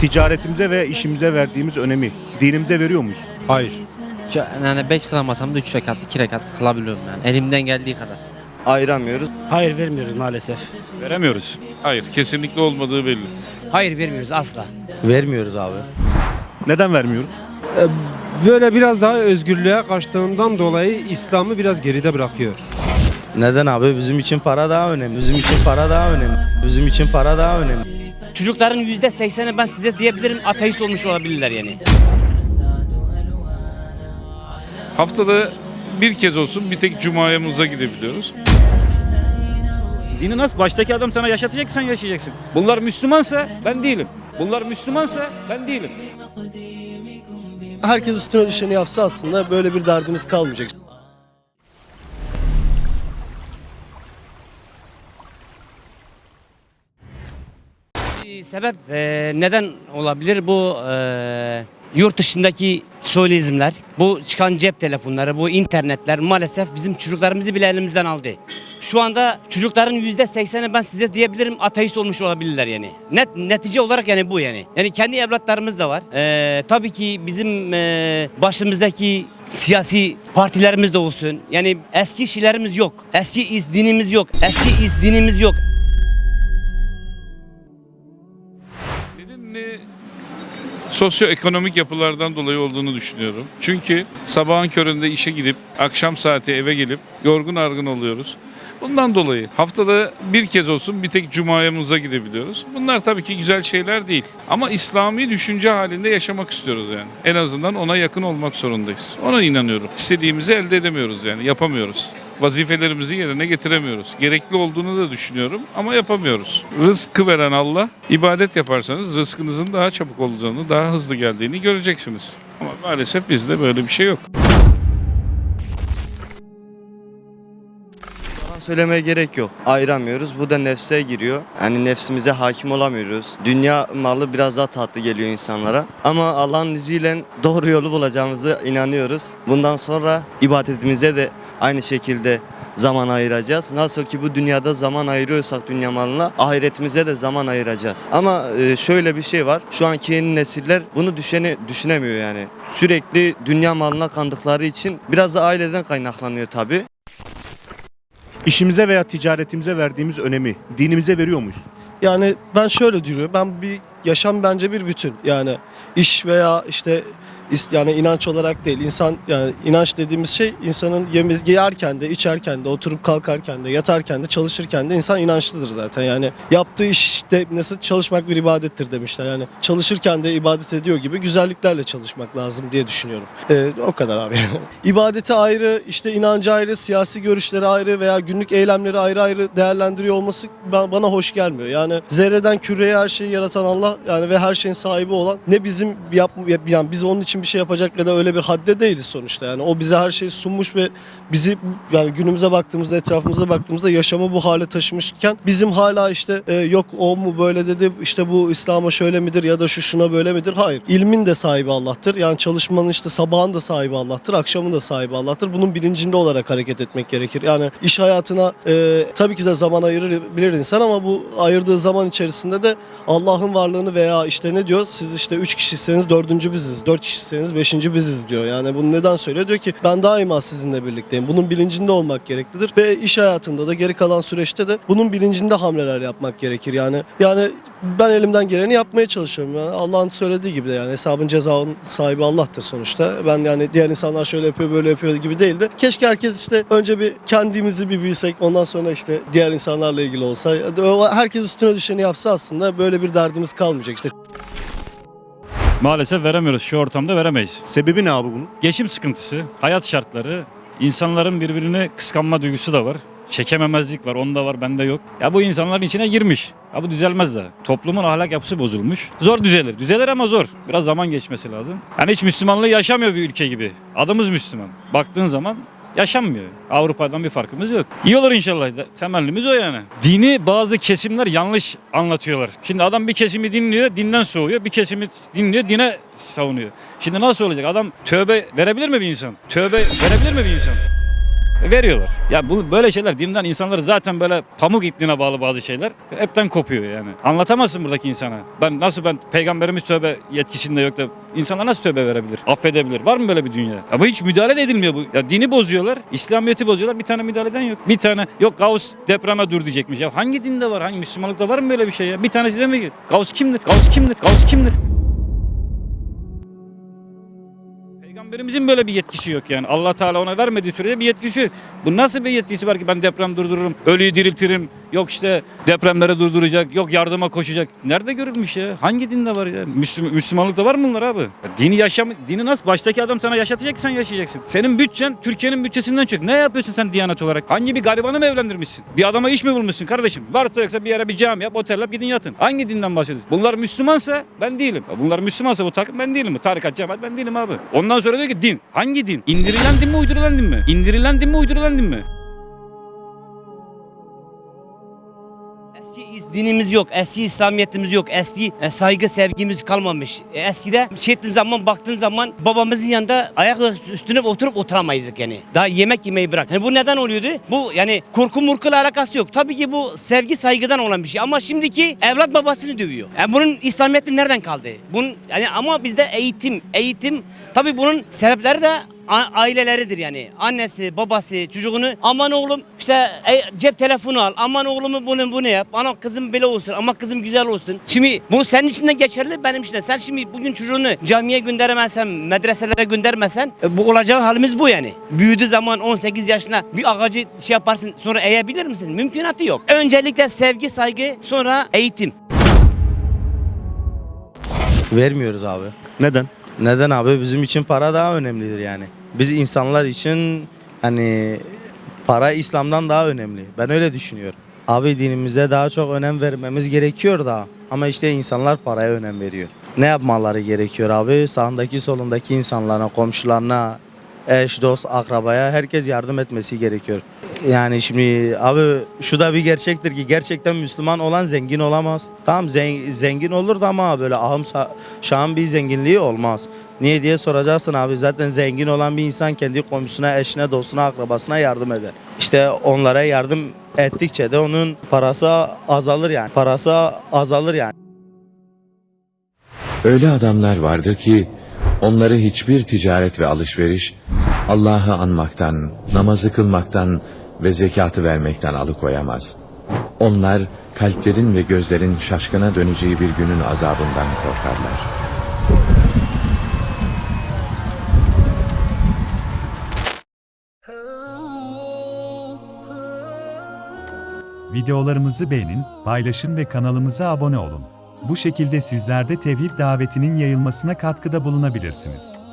Ticaretimize ve işimize verdiğimiz önemi dinimize veriyor muyuz? Hayır. Yani 5 kılamasam da 3 rekat, 2 rekat kılabiliyorum yani. Elimden geldiği kadar. ayıramıyoruz. Hayır vermiyoruz maalesef. Veremiyoruz. Hayır, kesinlikle olmadığı belli. Hayır vermiyoruz asla. Vermiyoruz abi. Neden vermiyoruz? Böyle biraz daha özgürlüğe kaçtığından dolayı İslam'ı biraz geride bırakıyor. Neden abi? Bizim için para daha önemli. Bizim için para daha önemli. Bizim için para daha önemli. Çocukların yüzde sekseni ben size diyebilirim ateist olmuş olabilirler yani. Haftada bir kez olsun bir tek cumayamıza gidebiliyoruz. Dini nasıl? Baştaki adam sana yaşatacak sen yaşayacaksın. Bunlar Müslümansa ben değilim. Bunlar Müslümansa ben değilim. herkes üstüne düşeni yapsa aslında böyle bir derdimiz kalmayacak. Sebep e, neden olabilir bu e, yurt dışındaki sosyalizmler, bu çıkan cep telefonları, bu internetler maalesef bizim çocuklarımızı bile elimizden aldı. Şu anda çocukların yüzde sekseni ben size diyebilirim ateist olmuş olabilirler yani. Net netice olarak yani bu yani. Yani kendi evlatlarımız da var. E, tabii ki bizim e, başımızdaki siyasi partilerimiz de olsun. Yani eski şeylerimiz yok. Eski iz dinimiz yok. Eski iz dinimiz yok. Nedenini sosyoekonomik yapılardan dolayı olduğunu düşünüyorum. Çünkü sabahın köründe işe gidip akşam saati eve gelip yorgun argın oluyoruz. Bundan dolayı haftada bir kez olsun bir tek cumayamıza gidebiliyoruz. Bunlar tabii ki güzel şeyler değil. Ama İslami düşünce halinde yaşamak istiyoruz yani. En azından ona yakın olmak zorundayız. Ona inanıyorum. İstediğimizi elde edemiyoruz yani yapamıyoruz. Vazifelerimizi yerine getiremiyoruz. Gerekli olduğunu da düşünüyorum ama yapamıyoruz. Rızkı veren Allah, ibadet yaparsanız rızkınızın daha çabuk olduğunu, daha hızlı geldiğini göreceksiniz. Ama maalesef bizde böyle bir şey yok. Söylemeye gerek yok. Ayıramıyoruz. Bu da nefse giriyor. Yani nefsimize hakim olamıyoruz. Dünya malı biraz daha tatlı geliyor insanlara. Ama Allah'ın izniyle doğru yolu bulacağımızı inanıyoruz. Bundan sonra ibadetimize de aynı şekilde zaman ayıracağız. Nasıl ki bu dünyada zaman ayırıyorsak dünya malına ahiretimize de zaman ayıracağız. Ama e, şöyle bir şey var. Şu anki yeni nesiller bunu düşene, düşünemiyor yani. Sürekli dünya malına kandıkları için biraz da aileden kaynaklanıyor tabii. İşimize veya ticaretimize verdiğimiz önemi dinimize veriyor muyuz? Yani ben şöyle diyorum. Ben bir yaşam bence bir bütün. Yani iş veya işte yani inanç olarak değil. İnsan yani inanç dediğimiz şey insanın yeme- yerken de, içerken de, oturup kalkarken de, yatarken de, çalışırken de insan inançlıdır zaten. Yani yaptığı işte nasıl çalışmak bir ibadettir demişler. Yani çalışırken de ibadet ediyor gibi güzelliklerle çalışmak lazım diye düşünüyorum. Ee, o kadar abi. İbadeti ayrı, işte inancı ayrı, siyasi görüşleri ayrı veya günlük eylemleri ayrı ayrı değerlendiriyor olması ba- bana hoş gelmiyor. Yani zerreden küreye her şeyi yaratan Allah yani ve her şeyin sahibi olan ne bizim yap yani biz onun için bir şey yapacak ya da öyle bir hadde değiliz sonuçta. Yani o bize her şeyi sunmuş ve bizi yani günümüze baktığımızda etrafımıza baktığımızda yaşamı bu hale taşımışken bizim hala işte e, yok o mu böyle dedi işte bu İslam'a şöyle midir ya da şu şuna böyle midir? Hayır. İlmin de sahibi Allah'tır. Yani çalışmanın işte sabahın da sahibi Allah'tır. Akşamın da sahibi Allah'tır. Bunun bilincinde olarak hareket etmek gerekir. Yani iş hayatına e, tabii ki de zaman ayırabilir insan ama bu ayırdığı zaman içerisinde de Allah'ın varlığını veya işte ne diyor? Siz işte üç kişiyseniz dördüncü biziz. Dört kişiyseniz beşinci biziz diyor. Yani bunu neden söylüyor? Diyor ki ben daima sizinle birlikteyim. Bunun bilincinde olmak gereklidir. Ve iş hayatında da geri kalan süreçte de bunun bilincinde hamleler yapmak gerekir. Yani yani ben elimden geleni yapmaya çalışıyorum. Yani Allah'ın söylediği gibi de yani hesabın cezanın sahibi Allah'tır sonuçta. Ben yani diğer insanlar şöyle yapıyor böyle yapıyor gibi değil de keşke herkes işte önce bir kendimizi bir bilsek ondan sonra işte diğer insanlarla ilgili olsa. Herkes üstüne düşeni yapsa aslında böyle bir derdimiz kalmayacak. İşte Maalesef veremiyoruz. Şu ortamda veremeyiz. Sebebi ne abi bunun? Geçim sıkıntısı, hayat şartları, insanların birbirini kıskanma duygusu da var. Çekememezlik var, onda var, bende yok. Ya bu insanların içine girmiş. Ya bu düzelmez de. Toplumun ahlak yapısı bozulmuş. Zor düzelir. Düzelir ama zor. Biraz zaman geçmesi lazım. Yani hiç Müslümanlığı yaşamıyor bir ülke gibi. Adımız Müslüman. Baktığın zaman yaşanmıyor. Avrupa'dan bir farkımız yok. İyi olur inşallah. Temellimiz o yani. Dini bazı kesimler yanlış anlatıyorlar. Şimdi adam bir kesimi dinliyor, dinden soğuyor. Bir kesimi dinliyor, dine savunuyor. Şimdi nasıl olacak? Adam tövbe verebilir mi bir insan? Tövbe verebilir mi bir insan? Veriyorlar. Ya bu böyle şeyler dinden insanları zaten böyle pamuk ipliğine bağlı bazı şeyler hepten kopuyor yani. Anlatamazsın buradaki insana. Ben nasıl ben peygamberimiz tövbe yetkisinde yok da insanlar nasıl tövbe verebilir? Affedebilir. Var mı böyle bir dünya? Ama hiç müdahale de edilmiyor bu. Ya dini bozuyorlar, İslamiyeti bozuyorlar. Bir tane müdahaleden yok. Bir tane yok Gauss depreme dur diyecekmiş. Ya hangi dinde var? Hangi Müslümanlıkta var mı böyle bir şey ya? Bir tanesi de mi? Gauss kimdir? Gauss kimdir? Gauss kimdir? Peygamberimizin böyle bir yetkisi yok yani. Allah Teala ona vermediği sürece bir yetkisi. Bu nasıl bir yetkisi var ki ben deprem durdururum, ölüyü diriltirim, yok işte depremleri durduracak, yok yardıma koşacak. Nerede görülmüş ya? Hangi dinde var ya? Müslüm, Müslümanlıkta var mı bunlar abi? Ya dini yaşam, dini nasıl? Baştaki adam sana yaşatacak sen yaşayacaksın. Senin bütçen Türkiye'nin bütçesinden çok. Ne yapıyorsun sen Diyanet olarak? Hangi bir garibanı mı evlendirmişsin? Bir adama iş mi bulmuşsun kardeşim? Varsa yoksa bir yere bir cami yap, otel yap, gidin yatın. Hangi dinden bahsediyorsun? Bunlar Müslümansa ben değilim. Bunlar Müslümansa bu takım ben değilim. Bu tarikat, cemaat ben değilim abi. Ondan sonra diyor ki din. Hangi din? İndirilen din mi, uydurulan din mi? İndirilen din mi, uydurulan din mi? Dinimiz yok, eski İslamiyetimiz yok, eski e, saygı sevgimiz kalmamış. E, eskide şey zaman baktığın zaman babamızın yanında ayak üstüne oturup oturamayızdık yani. Daha yemek yemeyi bırak. Yani bu neden oluyordu? Bu yani korku murkuyla alakası yok. Tabii ki bu sevgi saygıdan olan bir şey ama şimdiki evlat babasını dövüyor. Yani bunun İslamiyeti nereden kaldı? Bunun yani ama bizde eğitim, eğitim tabii bunun sebepleri de aileleridir yani. Annesi, babası, çocuğunu aman oğlum işte e, cep telefonu al. Aman oğlumu bunu bunu yap. Ana kızım böyle olsun. Ama kızım güzel olsun. Şimdi bu senin için de geçerli benim için de. Sen şimdi bugün çocuğunu camiye gönderemezsen, medreselere göndermezsen e, bu olacağı halimiz bu yani. Büyüdüğü zaman 18 yaşına bir ağacı şey yaparsın sonra eğebilir misin? Mümkünatı yok. Öncelikle sevgi, saygı, sonra eğitim. Vermiyoruz abi. Neden? Neden abi? Bizim için para daha önemlidir yani. Biz insanlar için hani para İslam'dan daha önemli. Ben öyle düşünüyorum. Abi dinimize daha çok önem vermemiz gerekiyor da ama işte insanlar paraya önem veriyor. Ne yapmaları gerekiyor abi? Sağındaki solundaki insanlara, komşularına, eş, dost, akrabaya herkes yardım etmesi gerekiyor. Yani şimdi abi şu da bir gerçektir ki gerçekten Müslüman olan zengin olamaz. Tamam zen- zengin olur da ama böyle ahım şahım bir zenginliği olmaz. Niye diye soracaksın abi zaten zengin olan bir insan kendi komşusuna, eşine, dostuna, akrabasına yardım eder. İşte onlara yardım ettikçe de onun parası azalır yani. Parası azalır yani. Öyle adamlar vardır ki onları hiçbir ticaret ve alışveriş Allah'ı anmaktan, namazı kılmaktan ve zekatı vermekten alıkoyamaz. Onlar kalplerin ve gözlerin şaşkına döneceği bir günün azabından korkarlar. Videolarımızı beğenin, paylaşın ve kanalımıza abone olun. Bu şekilde sizler de tevhid davetinin yayılmasına katkıda bulunabilirsiniz.